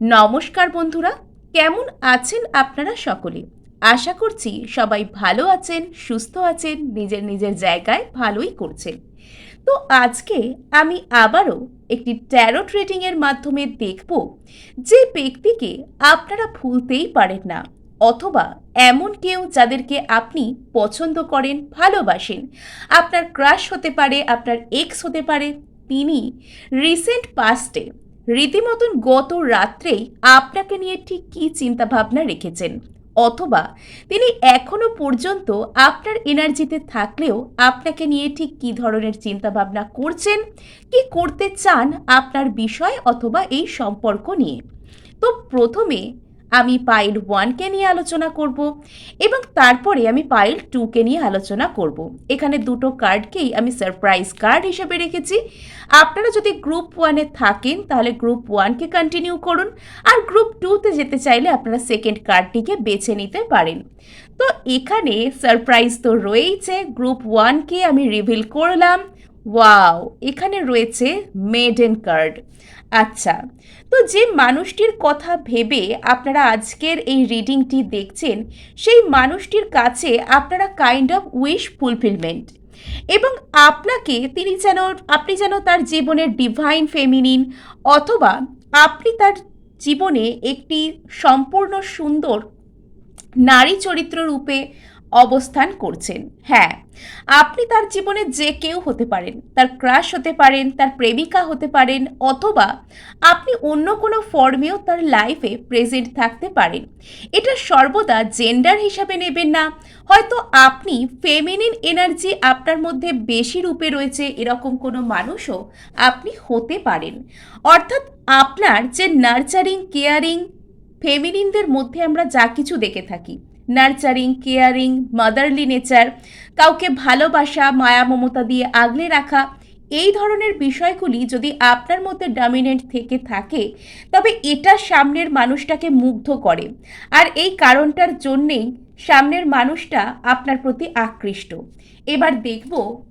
নমস্কার বন্ধুরা, কেমন আছেন আপনারা সকলে? আশা করছি সবাই ভালো আছেন, সুস্থ আছেন, নিজের নিজের জায়গায় ভালোই করছেন। তো আজকে আমি আবারও একটি ট্যারোট রিডিংয়ের মাধ্যমে দেখব যে ব্যক্তিকে আপনারা ভুলতেই পারেন না, অথবা এমন কেউ যাদেরকে আপনি পছন্দ করেন, ভালোবাসেন। আপনার ক্রাশ হতে পারে, আপনার এক্স হতে পারে, তিনি রিসেন্ট পাস্টে রীতিমতন গত রাত্রেই আপনাকে নিয়ে ঠিক কী চিন্তাভাবনা রেখেছেন? অথবা তিনি এখনও পর্যন্ত আপনার এনার্জিতে থাকলেও আপনাকে নিয়ে ঠিক কী ধরনের চিন্তাভাবনা করছেন? কি করতে চান আপনার বিষয় অথবা এই সম্পর্ক নিয়ে? তো প্রথমে আমি পাইল ওয়ানকে নিয়ে আলোচনা করব এবং তারপরে আমি পাইল টুকে নিয়ে আলোচনা করব। এখানে দুটো কার্ডকেই আমি সারপ্রাইজ কার্ড হিসেবে রেখেছি। আপনারা যদি গ্রুপ ওয়ানে থাকেন, তাহলে গ্রুপ ওয়ানকে কন্টিনিউ করুন আর গ্রুপ টুতে যেতে চাইলে আপনারা সেকেন্ড কার্ডটিকে বেছে নিতে পারেন। তো এখানে সারপ্রাইজ তো রয়েইছে গ্রুপ ওয়ানকে আমি রিভিল করলাম। ওয়াও এখানে রয়েছে মেডেন কার্ড আচ্ছা তো যে মানুষটির কথা ভেবে আপনারা আজকের এই রিডিংটি দেখছেন, সেই মানুষটির কাছে আপনারা কাইন্ড অফ উইশ ফুলফিলমেন্ট এবং আপনাকে তিনি যেন, আপনি যেন তার জীবনের ডিভাইন ফেমিনিন অথবা আপনি তার জীবনে একটি সম্পূর্ণ সুন্দর নারী চরিত্র রূপে অবস্থান করছেন। হ্যাঁ আপনি তার জীবনে যে কেউ হতে পারেন, তার ক্রাশ হতে পারেন, তার প্রেমিকা হতে পারেন, অথবা আপনি অন্য কোনো ফর্মেও তার লাইফে প্রেজেন্ট থাকতে পারেন। এটা সর্বদা জেন্ডার হিসাবে নেবেন না। হয়তো আপনি ফেমিনিন এনার্জি আপনার মধ্যে বেশি রূপে রয়েছে, এরকম কোনো মানুষও আপনি হতে পারেন। অর্থাৎ আপনার যে নার্চারিং কেয়ারিং ফেমিনিনদের মধ্যে আমরা যা কিছু দেখে থাকি নার্চারিং কেয়ারিং মাদারলি নেচার কাউকে ভালোবাসা, মায়া, মমতা দিয়ে আগলে রাখা, এই ধরনের বিষয়গুলি যদি আপনার মধ্যে ডমিনেন্ট থেকে থাকে, তবে এটা সামনের মানুষটাকে মুগ্ধ করে। আর এই কারণটার জন্যেই সামনের মানুষটা আপনার প্রতি আকৃষ্ট। এবার দেখব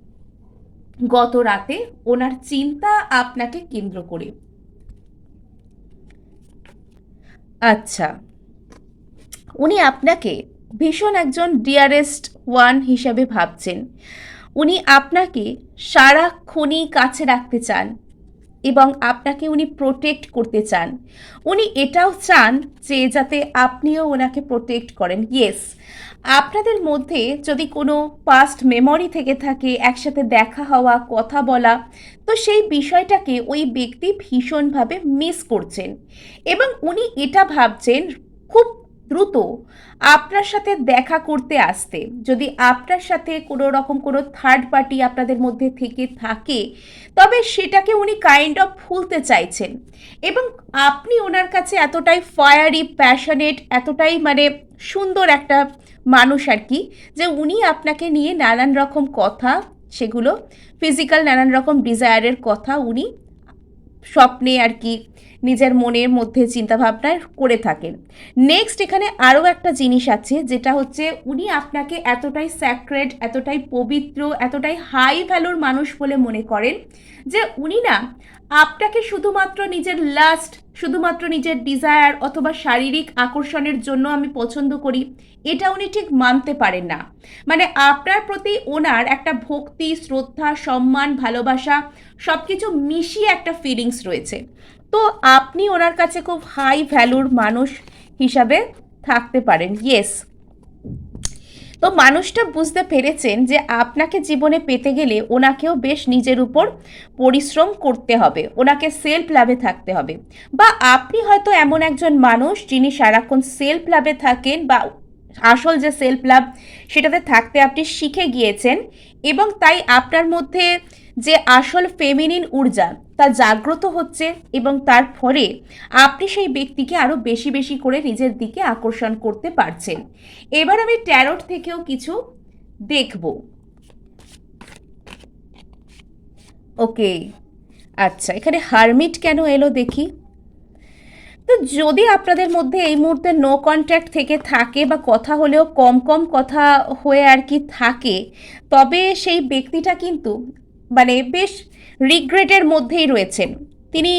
গত রাতে ওনার চিন্তা আপনাকে কেন্দ্র করে। আচ্ছা। উনি আপনাকে ভীষণ একজন ডিয়ারেস্ট ওয়ান হিসাবে ভাবছেন। উনি আপনাকে সারাক্ষণই কাছে রাখতে চান এবং আপনাকে উনি প্রোটেক্ট করতে চান। উনি এটাও চান যে যাতে আপনিও ওনাকে প্রোটেক্ট করেন। ইয়েস আপনাদের মধ্যে যদি কোনো পাস্ট মেমরি থেকে থাকে, একসাথে দেখা হওয়া, কথা বলা, তো সেই বিষয়টাকে ওই ব্যক্তি ভীষণভাবে মিস করছেন। এবং উনি এটা ভাবছেন, খুব দ্রুত আপনার সাথে দেখা করতে আসতে। যদি আপনার সাথে কোনো রকম কোনো থার্ড পার্টি আপনাদের মধ্যে থেকে থাকে, তবে সেটাকে উনি কাইন্ড অফ ভুলতে চাইছেন। এবং আপনি ওনার কাছে এতটাই ফায়ারি প্যাশনেট এতটাই মানে সুন্দর একটা মানুষ আর কি, যে উনি আপনাকে নিয়ে নানান রকম কথা, সেগুলো ফিজিক্যাল নানান রকম ডিজায়ারের কথা উনি স্বপ্নে আর কি নিজের মনের মধ্যে চিন্তাভাবনায় করে থাকেন। নেক্সট এখানে আরও একটা জিনিস আছে, যেটা হচ্ছে উনি আপনাকে এতটাই স্যাক্রেড এতটাই পবিত্র, এতটাই হাই ভ্যালুর মানুষ বলে মনে করেন যে উনি না আপনাকে শুধুমাত্র নিজের লাস্ট শুধুমাত্র নিজের ডিজায়ার অথবা শারীরিক আকর্ষণের জন্য আমি পছন্দ করি, এটা উনি ঠিক মানতে পারেন না। মানে আপনার প্রতি ওনার একটা ভক্তি, শ্রদ্ধা, সম্মান, ভালোবাসা সব কিছু মিশিয়ে একটা ফিলিংস রয়েছে। তো আপনি ওনার কাছে খুব হাই ভ্যালুর মানুষ হিসাবে থাকতে পারেন। ইয়েস তো মানুষটা বুঝতে পেরেছেন যে আপনাকে জীবনে পেতে গেলে ওনাকেও বেশ নিজের উপর পরিশ্রম করতে হবে, ওনাকে সেলফ লাভে থাকতে হবে। বা আপনি হয়তো এমন একজন মানুষ যিনি সারাক্ষণ সেলফ লাভে থাকেন বা আসল যে সেলফ লাভ সেটাতে থাকতে আপনি শিখে গিয়েছেন এবং তাই আপনার মধ্যে যে আসল ফেমিনিন ঊর্জা তা জাগ্রত হচ্ছে এবং তার ফলে আপনি সেই ব্যক্তিকে আরও বেশি বেশি করে নিজের দিকে আকর্ষণ করতে পারছেন। এবার আমি ট্যারোট থেকেও কিছু দেখব। ওকে আচ্ছা এখানে হারমিট কেন এলো দেখি। তো যদি আপনাদের মধ্যে এই মুহূর্তে নো কন্ট্যাক্ট থেকে থাকে বা কথা হলেও কম কম কথা হয়ে আর কি থাকে, তবে সেই ব্যক্তিটা কিন্তু মানে বেশ রিগ্রেটের মধ্যেই রয়েছেন। তিনি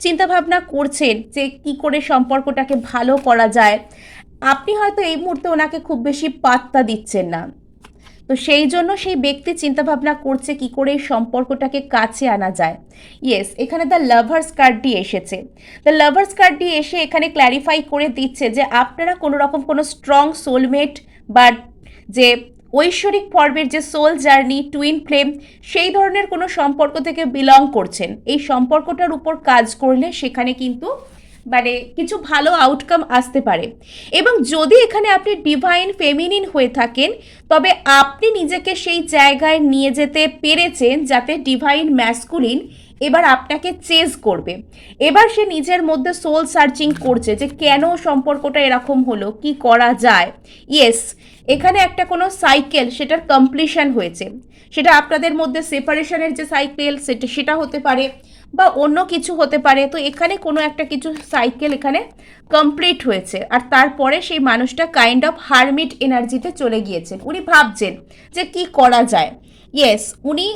চিন্তাভাবনা করছেন যে কি করে সম্পর্কটাকে ভালো করা যায়। আপনি হয়তো এই মুহূর্তে ওনাকে খুব বেশি পাত্তা দিচ্ছেন না। তো সেই জন্য সেই ব্যক্তি চিন্তাভাবনা করছে কি করে এই সম্পর্কটাকে কাছে আনা যায়। ইয়েস এখানে দ্য লাভার্স কার্ডটি এসেছে। দ্য লাভার্স কার্ডটি এসে এখানে ক্ল্যারিফাই করে দিচ্ছে যে আপনারা কোনো রকম কোনো স্ট্রং সোলমেট বা যে ঐশ্বরিক পর্বের যে সোল জার্নি টুইন ফ্লেম সেই ধরনের কোনো সম্পর্ক থেকে বিলং করছেন। এই সম্পর্কটার উপর কাজ করলে সেখানে কিন্তু মানে কিছু ভালো আউটকাম আসতে পারে। এবং যদি এখানে আপনি ডিভাইন ফেমিনিন হয়ে থাকেন, তবে আপনি নিজেকে সেই জায়গায় নিয়ে যেতে পেরেছেন যাতে ডিভাইন ম্যাসকুলিন এবার আপনাকে চেজ করবে। এবার সে নিজের মধ্যে সোল সার্চিং করছে যে কেন সম্পর্কটা এরকম হলো, কি করা যায়? ইয়েস এখানে একটা কোনো সাইকেল সেটার কমপ্লিশন হয়েছে। সেটা আপনাদের মধ্যে সেপারেশনের যে সাইকেল সেটা সেটা হতে পারে বা অন্য কিছু হতে পারে। তো এখানে কোনো একটা কিছু সাইকেল এখানে কমপ্লিট হয়েছে। আর তারপরে সেই মানুষটা কাইন্ড অফ হারমিট এনার্জিতে চলে গিয়েছেন। উনি ভাবছেন যে কি করা যায়? ইয়েস উনি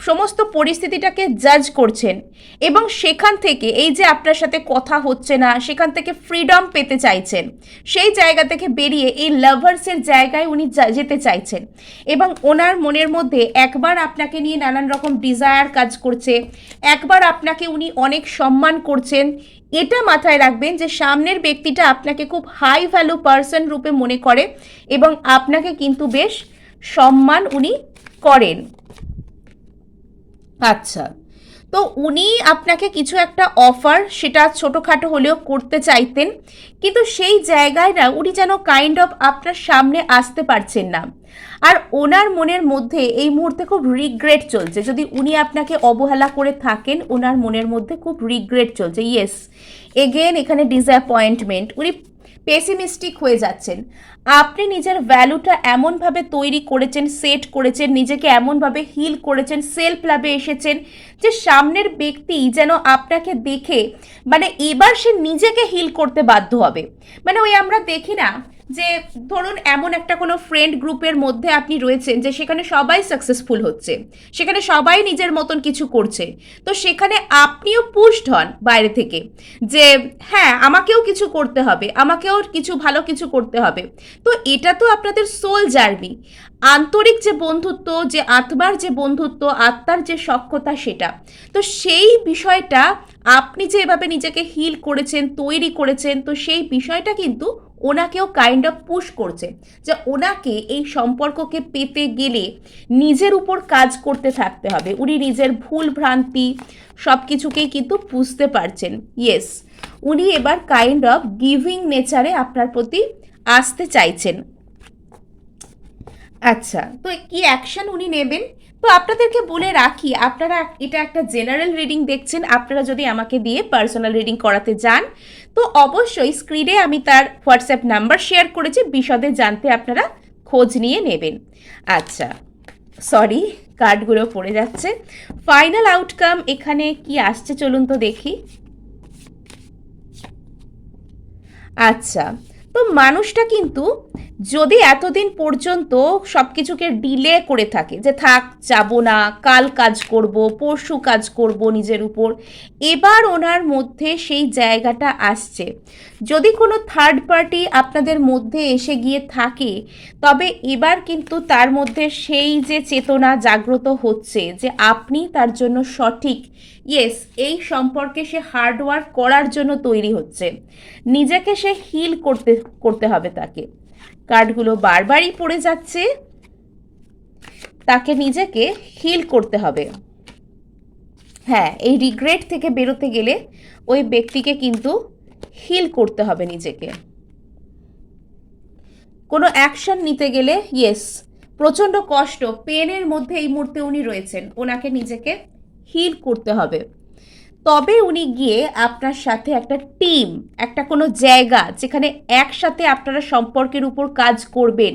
সমস্ত পরিস্থিতিটাকে জাজ করছেন। এবং সেখান থেকে এই যে আপনার সাথে কথা হচ্ছে না, সেখান থেকে ফ্রিডম পেতে চাইছেন। সেই জায়গা থেকে বেরিয়ে এই লাভার্সের জায়গায় উনি যেতে চাইছেন। এবং ওনার মনের মধ্যে একবার আপনাকে নিয়ে নানান রকম ডিজায়ার কাজ করছে, একবার আপনাকে উনি অনেক সম্মান করছেন। এটা মাথায় রাখবেন যে সামনের ব্যক্তিটা আপনাকে খুব হাই ভ্যালু পার্সন রূপে মনে করে এবং আপনাকে কিন্তু বেশ সম্মান উনি করেন। আচ্ছা। তো উনি আপনাকে কিছু একটা অফার সেটা ছোটোখাটো হলেও করতে চাইতেন, কিন্তু সেই জায়গায় না উনি যেন কাইন্ড অফ আপনার সামনে আসতে পারছেন না। আর ওনার মনের মধ্যে এই মুহূর্তে খুব রিগ্রেট চলছে। যদি উনি আপনাকে অবহেলা করে থাকেন, ওনার মনের মধ্যে খুব রিগ্রেট চলছে। ইয়েস এগেন এখানে ডিসঅ্যাপয়েন্টমেন্ট উনি পেসিমিস্টিক হয়ে যাচ্ছেন। আপনি নিজের ভ্যালুটা এমনভাবে তৈরি করেছেন সেট করেছেন, নিজেকে এমনভাবে হিল করেছেন সেলফ লাভে এসেছেন যে সামনের ব্যক্তি যেন আপনাকে দেখে মানে এবার সে নিজেকে হিল করতে বাধ্য হবে। মানে ওই আমরা দেখি না যে ধরুন এমন একটা কোনো ফ্রেন্ড গ্রুপের মধ্যে আপনি রয়েছেন যে সেখানে সবাই সাকসেসফুল হচ্ছে, সেখানে সবাই নিজের মতন কিছু করছে, তো সেখানে আপনিও পুষ্ট হন বাইরে থেকে যে হ্যাঁ আমাকেও কিছু করতে হবে, আমাকেও কিছু ভালো কিছু করতে হবে। তো এটা তো আপনাদের সোল জার্নি আন্তরিক যে বন্ধুত্ব, যে আত্মার যে বন্ধুত্ব, আত্মার যে সক্ষতা সেটা, তো সেই বিষয়টা আপনি যে এভাবে নিজেকে হিল করেছেন, তৈরি করেছেন, তো সেই বিষয়টা কিন্তু ওনাকেও কাইন্ড অফ পুশ করছে যে ওনাকে এই সম্পর্ককে পেতে গেলে নিজের উপর কাজ করতে থাকতে হবে। উনি নিজের ভুল ভ্রান্তি সব কিছুকেই কিন্তু বুঝতে পারছেন। ইয়েস উনি এবার কাইন্ড অফ গিভিং নেচারে আপনার প্রতি আসতে চাইছেন। আচ্ছা তো কি অ্যাকশন উনি নেবেন? তো আপনাদেরকে বলে রাখি, আপনারা এটা একটা জেনারেল রিডিং দেখছেন, আপনারা যদি আমাকে দিয়ে পার্সোনাল রিডিং করাতে যান, তো অবশ্যই স্ক্রিনে আমি তার হোয়াটসঅ্যাপ নাম্বার শেয়ার করেছি, বিশদে জানতে আপনারা খোঁজ নিয়ে নেবেন। আচ্ছা সরি কার্ডগুলো পড়ে যাচ্ছে। ফাইনাল আউটকাম এখানে কি আসছে চলুন তো দেখি। আচ্ছা তো মানুষটা কিন্তু যদি এতদিন পর্যন্ত সব কিছুকে ডিলে করে থাকে যে থাক, যাব না, কাল কাজ করব, পরশু কাজ করব নিজের উপর, এবার ওনার মধ্যে সেই জায়গাটা আসছে। যদি কোনো থার্ড পার্টি আপনাদের মধ্যে এসে গিয়ে থাকে, তবে এবার কিন্তু তার মধ্যে সেই যে চেতনা জাগ্রত হচ্ছে যে আপনি তার জন্য সঠিক ইয়েস এই সম্পর্কে সে হার্ডওয়ার্ক করার জন্য তৈরি হচ্ছে। নিজেকে সে হিল করতে করতে হবে তাকে। কার্ডগুলো বারবারই পড়ে যাচ্ছে, তাকে নিজেকে হিল করতে হবে। হ্যাঁ এই রিগ্রেট থেকে বেরোতে গেলে ওই ব্যক্তিকে কিন্তু হিল করতে হবে নিজেকে। কোনো অ্যাকশন নিতে গেলে ইয়েস প্রচণ্ড কষ্ট পেনের মধ্যে এই মুহূর্তে উনি রয়েছেন। ওনাকে নিজেকে হিল করতে হবে। তবে উনি গিয়ে আপনার সাথে একটা টিম একটা কোনো জায়গা যেখানে একসাথে আপনারা সম্পর্কের উপর কাজ করবেন,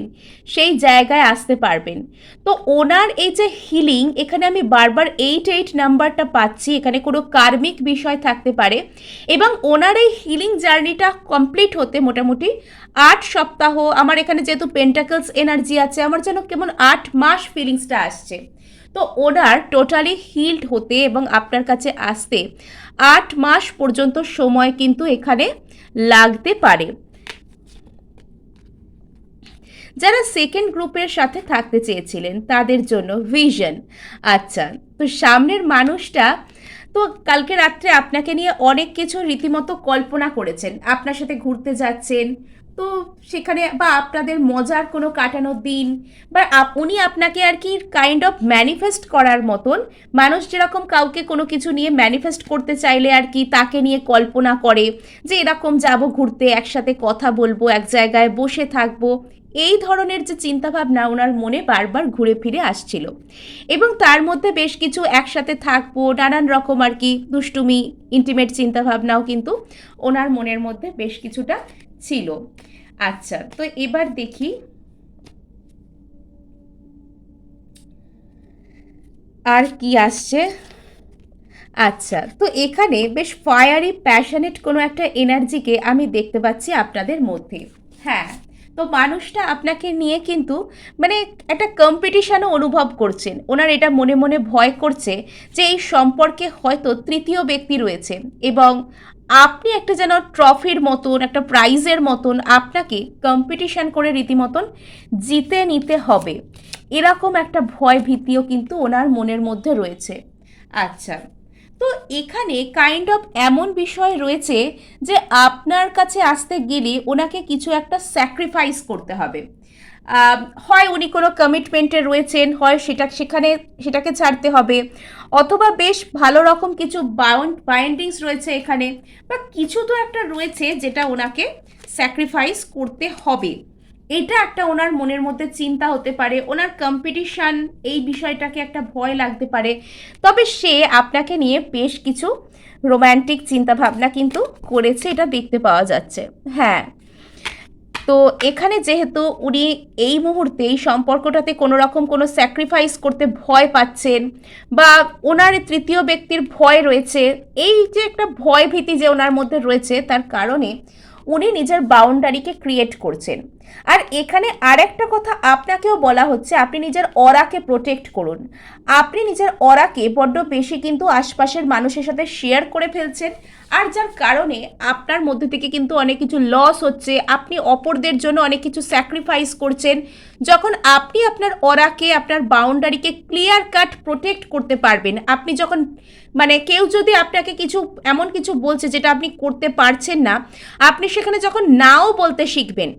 সেই জায়গায় আসতে পারবেন। তো ওনার এই যে হিলিং এখানে আমি বারবার এইট এইট নাম্বারটা পাচ্ছি, এখানে কোনো কার্মিক বিষয় থাকতে পারে। এবং ওনার এই হিলিং জার্নিটা কমপ্লিট হতে মোটামুটি আট সপ্তাহ, আমার এখানে যেহেতু পেন্টাকলস এনার্জি আছে, আমার যেন কেমন আট মাস ফিলিংসটা আসছে। তো ওনার টোটালি হিল্ড হতে এবং আপনার কাছে আসতে আট মাস পর্যন্ত সময় কিন্তু এখানে লাগতে পারে। যারা সেকেন্ড গ্রুপের সাথে থাকতে চেয়েছিলেন, তাদের জন্য ভিশন আচ্ছা তো সামনের মানুষটা, তো কালকে রাত্রে আপনাকে নিয়ে অনেক কিছু রীতিমতো কল্পনা করেছেন। আপনার সাথে ঘুরতে যাচ্ছেন তো সেখানে বা আপনাদের মজার কোনো কাটানোর দিন বা উনি আপনাকে আর কি কাইন্ড অফ ম্যানিফেস্ট করার মতন, মানুষ যেরকম কাউকে কোনো কিছু নিয়ে ম্যানিফেস্ট করতে চাইলে আর কি তাকে নিয়ে কল্পনা করে যে এরকম যাব ঘুরতে, একসাথে কথা বলব, এক জায়গায় বসে থাকব, এই ধরনের যে চিন্তাভাবনা ওনার মনে বারবার ঘুরে ফিরে আসছিল। এবং তার মধ্যে বেশ কিছু একসাথে থাকব, নানান রকম আর কি দুষ্টুমি ইন্টিমেট চিন্তাভাবনাও কিন্তু ওনার মনের মধ্যে বেশ কিছুটা ছিল। আচ্ছা তো এবার দেখি। আর কি আসছে? আচ্ছা তো এখানে বেশ ফায়ারি প্যাশনেট কোনো একটা এনার্জিকে আমি দেখতে পাচ্ছি আপনাদের মধ্যে। হ্যাঁ তো মানুষটা আপনাকে নিয়ে কিন্তু মানে একটা কম্পিটিশানও অনুভব করছেন। ওনার এটা মনে মনে ভয় করছে যে এই সম্পর্কে হয়তো তৃতীয় ব্যক্তি রয়েছে এবং আপনি একটা যেন ট্রফির মতন, একটা প্রাইজের মতন আপনাকে কম্পিটিশান করে রীতিমতন জিতে নিতে হবে। এরকম একটা ভয় ভীতিও কিন্তু ওনার মনের মধ্যে রয়েছে। আচ্ছা তো এখানে কাইন্ড অফ এমন বিষয় রয়েছে যে আপনার কাছে আসতে গেলে ওনাকে কিছু একটা স্যাক্রিফাইস করতে হবে। হয় উনি কোনো কমিটমেন্টে রয়েছেন, হয় সেটা সেখানে সেটাকে ছাড়তে হবে, অথবা বেশ ভালো রকম কিছু বাউন্ড বাইন্ডিংস রয়েছে এখানে, বা কিছু তো একটা রয়েছে যেটা ওনাকে স্যাক্রিফাইস করতে হবে। এটা একটা ওনার মনের মধ্যে চিন্তা হতে পারে, ওনার কম্পিটিশান এই বিষয়টাকে একটা ভয় লাগতে পারে। তবে সে আপনাকে নিয়ে বেশ কিছু রোম্যান্টিক চিন্তাভাবনা কিন্তু করেছে, এটা দেখতে পাওয়া যাচ্ছে। হ্যাঁ তো এখানে যেহেতু উনি এই মুহূর্তে এই সম্পর্কটাতে কোনো রকম কোনো স্যাক্রিফাইস করতে ভয় পাচ্ছেন বা ওনার তৃতীয় ব্যক্তির ভয় রয়েছে, এই যে একটা ভয় ভীতি যে ওনার মধ্যে রয়েছে, তার কারণে উনি নিজের বাউন্ডারিকে ক্রিয়েট করছেন। আর এখানে আরেকটা কথা আপনাকেও বলা হচ্ছে, আপনি নিজের অরাকে প্রোটেক্ট করুন। আপনি নিজের অরাকে বড্ড বেশি কিন্তু আশপাশের মানুষের সাথে শেয়ার করে ফেলছেন। আর যার কারণে আপনার মধ্যে থেকে কিন্তু অনেক কিছু লস হচ্ছে, আপনি অপরদের জন্য অনেক কিছু স্যাক্রিফাইস করছেন। যখন আপনি আপনার অরাকে, আপনার বাউন্ডারিকে ক্লিয়ার কাট প্রোটেক্ট করতে পারবেন, আপনি যখন মানে কেউ যদি আপনাকে কিছু, এমন কিছু বলছে যেটা আপনি করতে পারছেন না, আপনি সেখানে যখন নাও বলতে শিখবেন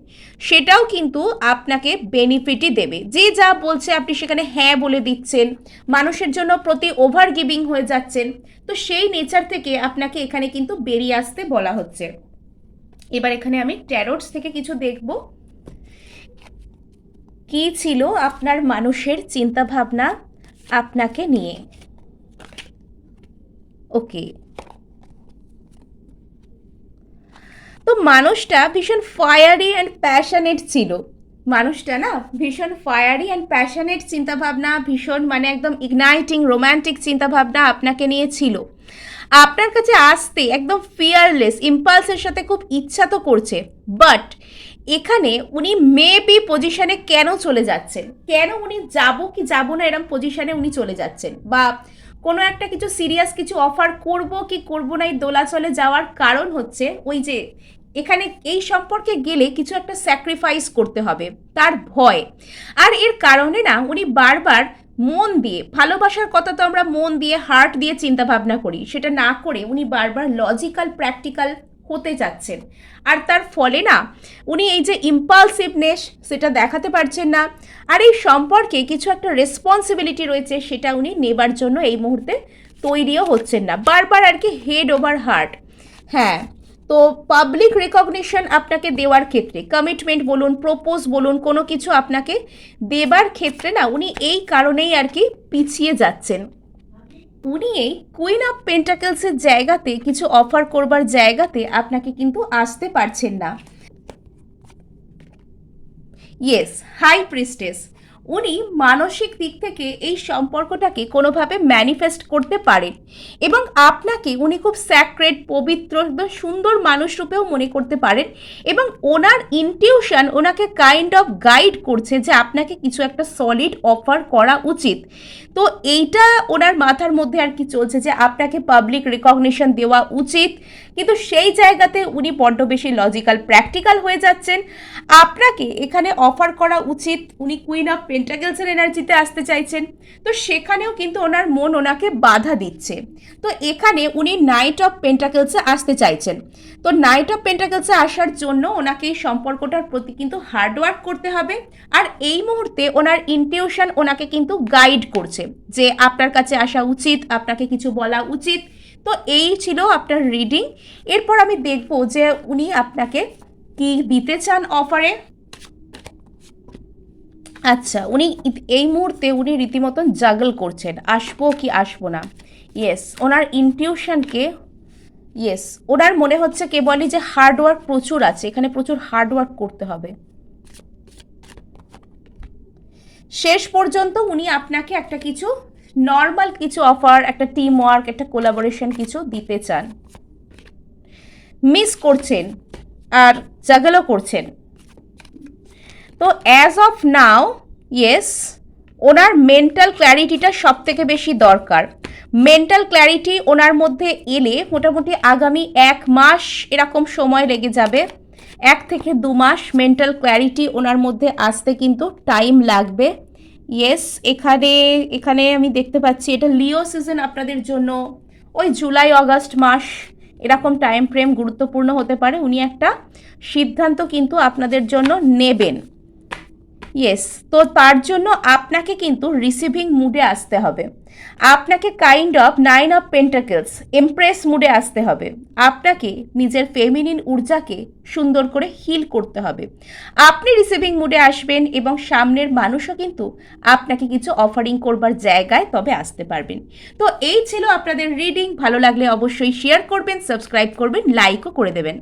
সেটাও কিন্তু আপনাকে বেনিফিটই দেবে। যে যা বলছে আপনি সেখানে হ্যাঁ বলে দিচ্ছেন, মানুষের জন্য প্রতি ওভার গিভিং হয়ে যাচ্ছেন, তো সেই নেচার থেকে আপনাকে এখানে কিন্তু বেরিয়ে আসতে বলা হচ্ছে। এবার এখানে আমি ট্যারোটস থেকে কিছু দেখব। কি ছিল আপনার মানুষের চিন্তাভাবনা আপনাকে নিয়ে? ওকে তো মানুষটা ভীষণ ফায়ারি অ্যান্ড প্যাশনেট ছিল। মানুষটা না ভীষণ ফায়ারি অ্যান্ড প্যাশনেট চিন্তাভাবনা, ভীষণ মানে একদম ইগনাইটিং রোম্যান্টিক চিন্তাভাবনা আপনাকে নিয়ে ছিল। আপনার কাছে আসতে একদম ফিয়ারলেস ইম্পালসের সাথে খুব ইচ্ছা তো করছে বাট এখানে উনি মেবি পজিশনে কেন চলে যাচ্ছেন? কেন উনি যাব কি যাব না এরম পজিশনে উনি চলে যাচ্ছেন? বা কোনো একটা কিছু সিরিয়াস কিছু অফার করব কি করব না এই দোলাচলে যাওয়ার কারণ হচ্ছে ওই যে এখানে এই সম্পর্কে গেলে কিছু একটা স্যাক্রিফাইস করতে হবে, তার ভয়। আর এর কারণে না উনি বারবার মন দিয়ে, ভালোবাসার কথা তো আমরা মন দিয়ে হার্ট দিয়ে চিন্তা ভাবনা করি, সেটা না করে উনি বারবার লজিক্যাল প্র্যাকটিক্যাল হতে যাচ্ছেন। আর তার ফলে না, উনি এই যে ইম্পালসিভনেস সেটা দেখাতে পারছেন না, আর এই সম্পর্কে কিছু একটা রেসপন্সিবিলিটি রয়েছে সেটা উনি নেবার জন্য এই মুহূর্তে তৈরিও হচ্ছেন না। বারবার আর কি হেড ওভার হার্ট হ্যাঁ তো পাবলিক রেকগনিশন আপনাকে দেওয়ার ক্ষেত্রে কমিটমেন্ট বলুন প্রপোজ বলুন, কোনো কিছু আপনাকে দেবার ক্ষেত্রে না উনি এই কারণেই আর কি পিছিয়ে যাচ্ছেন। উনি এই কুইন অফ পেন্টাকেলসের জায়গাতে কিছু অফার করবার জায়গাতে আপনাকে কিন্তু আসতে পারছেন না। ইয়েস হাই প্রিস্টেস উনি মানসিক দিক থেকে এই সম্পর্কটাকে কোনোভাবে ম্যানিফেস্ট করতে পারেন এবং আপনাকে উনি খুব স্যাক্রেড পবিত্র একদম সুন্দর মানুষ রূপেও মনে করতে পারেন এবং ওনার ইনটিউশন ওনাকে কাইন্ড অফ গাইড করছে যে আপনাকে কিছু একটা সলিড অফার করা উচিত। তো এইটা ওনার মাথার মধ্যে আর কি চলছে যে আপনাকে পাবলিক রেকগনিশন দেওয়া উচিত। কিন্তু সেই জায়গাতে উনি বড্ড বেশি লজিক্যাল প্র্যাকটিক্যাল হয়ে যাচ্ছেন। আপনাকে এখানে অফার করা উচিত, উনি কুইন অফ পেন্টাকেলসের এনার্জিতে আসতে চাইছেন। তো সেখানেও কিন্তু ওনার মন ওনাকে বাধা দিচ্ছে। তো এখানে উনি নাইট অফ পেন্টাকেলসে আসতে চাইছেন। তো নাইট অফ পেন্টাকেলসে আসার জন্য ওনাকে এই সম্পর্কটার প্রতি কিন্তু হার্ডওয়ার্ক করতে হবে। আর এই মুহূর্তে ওনার ইনটিউশন ওনাকে কিন্তু গাইড করছে যে আপনার কাছে আসা উচিত, আপনাকে কিছু বলা উচিত। তো এই ছিল আপনার রিডিং এরপর আমি দেখব যে উনি আপনাকে কি দিতে চান অফারে আচ্ছা উনি এই মুহূর্তে উনি রীতিমতন জাগল করছেন। আসব কি আসব না? ইয়েস ওনার ইনটিউশনকে ইয়েস ওনার মনে হচ্ছে কে বলি যে হার্ডওয়ার্ক প্রচুর আছে, এখানে প্রচুর হার্ডওয়ার্ক করতে হবে। শেষ পর্যন্ত উনি আপনাকে একটা কিছু নর্মাল কিছু অফার একটা টিম ওয়ার্ক একটা কোলাবোরেশন কিছু দিতে চান। মিস করছেন আর জাগালও করছেন। তো অ্যাজ অফ নাও ইয়েস ওনার মেন্টাল ক্ল্যারিটিটা সব থেকে বেশি দরকার। মেন্টাল ক্ল্যারিটি ওনার মধ্যে এলে মোটামুটি আগামী এক মাস এরকম সময় লেগে যাবে। এক থেকে দু মাস মেন্টাল ক্ল্যারিটি ওনার মধ্যে আসতে কিন্তু টাইম লাগবে। ইয়েস এখানে এখানে আমি দেখতে পাচ্ছি এটা লিও সিজন আপনাদের জন্য। ওই জুলাই অগাস্ট মাস, এরকম টাইম ফ্রেম গুরুত্বপূর্ণ হতে পারে। উনি একটা সিদ্ধান্ত কিন্তু আপনাদের জন্য নেবেন। ইয়েস তো তার জন্য আপনাকে কিন্তু রিসিভিং মুডে আসতে হবে। আপনাকে kind of nine of pentacles empress মুডে আসতে হবে। আপনাকে নিজের ফেমিনিন ঊর্জাকে সুন্দর করে হিল করতে হবে। আপনি রিসিভিং মুডে আসবেন এবং সামনের মানুষও কিন্তু আপনাকে কিছু অফারিং করবার জায়গায় তবে আসতে পারবেন। তো এই ছিল আপনাদের রিডিং ভালো লাগলে অবশ্যই শেয়ার করবেন সাবস্ক্রাইব করবেন লাইকও করে দেবেন।